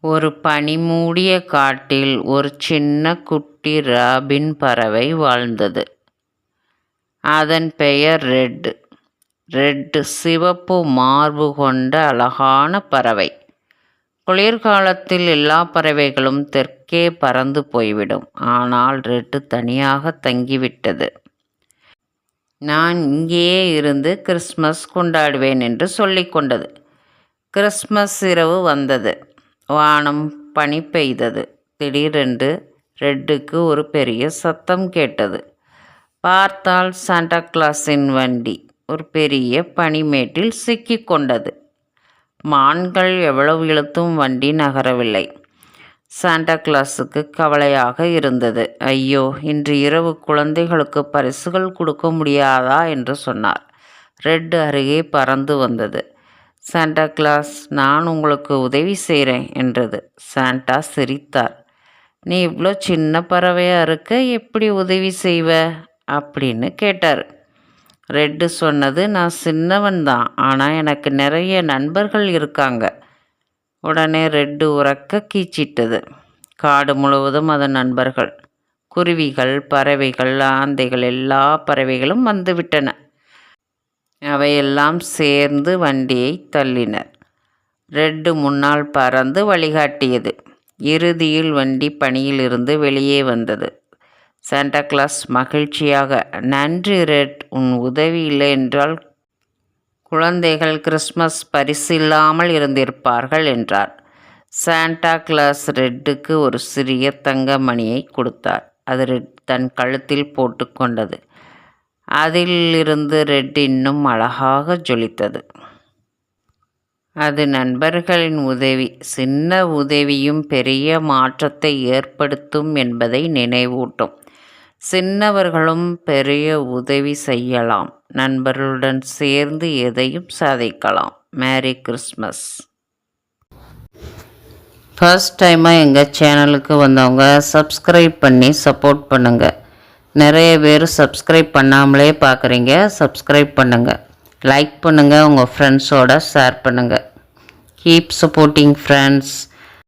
ஒரு பனிமூடிய காட்டில் ஒரு சின்ன குட்டி ராபின் பறவை வாழ்ந்தது. அதன் பெயர் ரெட். ரெட் சிவப்பு மார்பு கொண்ட அழகான பறவை. குளிர்காலத்தில் எல்லா பறவைகளும் தெற்கே பறந்து போய்விடும். ஆனால் ரெட்டு தனியாக தங்கிவிட்டது. நான் இங்கேயே இருந்து கிறிஸ்மஸ் கொண்டாடுவேன் என்று சொல்லிக்கொண்டது. கிறிஸ்மஸ் இரவு வந்தது. வானம் பனி பெய்தது. திடீரென்று ரெட்டுக்கு ஒரு பெரிய சத்தம் கேட்டது. பார்த்தால் சாண்டா கிளாஸின் வண்டி ஒரு பெரிய பனிமேட்டில் சிக்கிக் கொண்டது. மான்கள் எவ்வளவு இழுத்தும் வண்டி நகரவில்லை. சாண்டா கிளாஸுக்கு கவலையாக இருந்தது. ஐயோ இன்று இரவு குழந்தைகளுக்கு பரிசுகள் கொடுக்க முடியாதா என்று சொன்னார். ரெட் அருகே பறந்து வந்தது. சாண்டா கிளாஸ் நான் உங்களுக்கு உதவி செய்கிறேன் என்றது. சாண்டா சிரித்தார். நீ இவ்வளோ சின்ன பறவையாக இருக்க எப்படி உதவி செய்வ? அப்படின்னு கேட்டார். ரெட்டு சொன்னது நான் சின்னவன் தான் ஆனால் எனக்கு நிறைய நண்பர்கள் இருக்காங்க. உடனே ரெட்டு உறக்க கீச்சிட்டது. காடு முழுவதும் அதன் நண்பர்கள். குருவிகள் பறவைகள் ஆந்தைகள் எல்லா பறவைகளும் வந்துவிட்டன அவையெல்லாம் சேர்ந்து வண்டியை தள்ளினர். ரெட்டு முன்னால் பறந்து வழிகாட்டியது. இறுதியில் வண்டி பணியிலிருந்து வெளியே வந்தது. சாண்டா கிளாஸ் மகிழ்ச்சியாக நன்றி ரெட் உன் உதவி இல்லை என்றால் குழந்தைகள் கிறிஸ்மஸ் பரிசு இல்லாமல் இருந்திருப்பார்கள் என்றார். சாண்டா கிளாஸ் ரெட்டுக்கு ஒரு சிறிய தங்க மணியை கொடுத்தார். அது ரெட் தன் கழுத்தில் போட்டுக்கொண்டது அதிலிருந்து ரெட் இன்னும் அழகாக ஜொலித்தது. அது நண்பர்களின் உதவி. சின்ன உதவியும் பெரிய மாற்றத்தை ஏற்படுத்தும் என்பதை நினைவூட்டும். சின்னவர்களும் பெரிய உதவி செய்யலாம். நண்பர்களுடன் சேர்ந்து எதையும் சாதிக்கலாம். Merry Christmas. ஃபர்ஸ்ட் டைமாக எங்கள் சேனலுக்கு வந்தவங்க சப்ஸ்கிரைப் பண்ணி சப்போர்ட் பண்ணுங்கள் நிறைய பேர் சப்ஸ்கிரைப் பண்ணாமலே பார்க்குறீங்க சப்ஸ்கிரைப் பண்ணுங்கள் லைக் பண்ணுங்கள் உங்கள் ஃப்ரெண்ட்ஸோட ஷேர் பண்ணுங்கள் கீப் சப்போர்ட்டிங் ஃப்ரெண்ட்ஸ்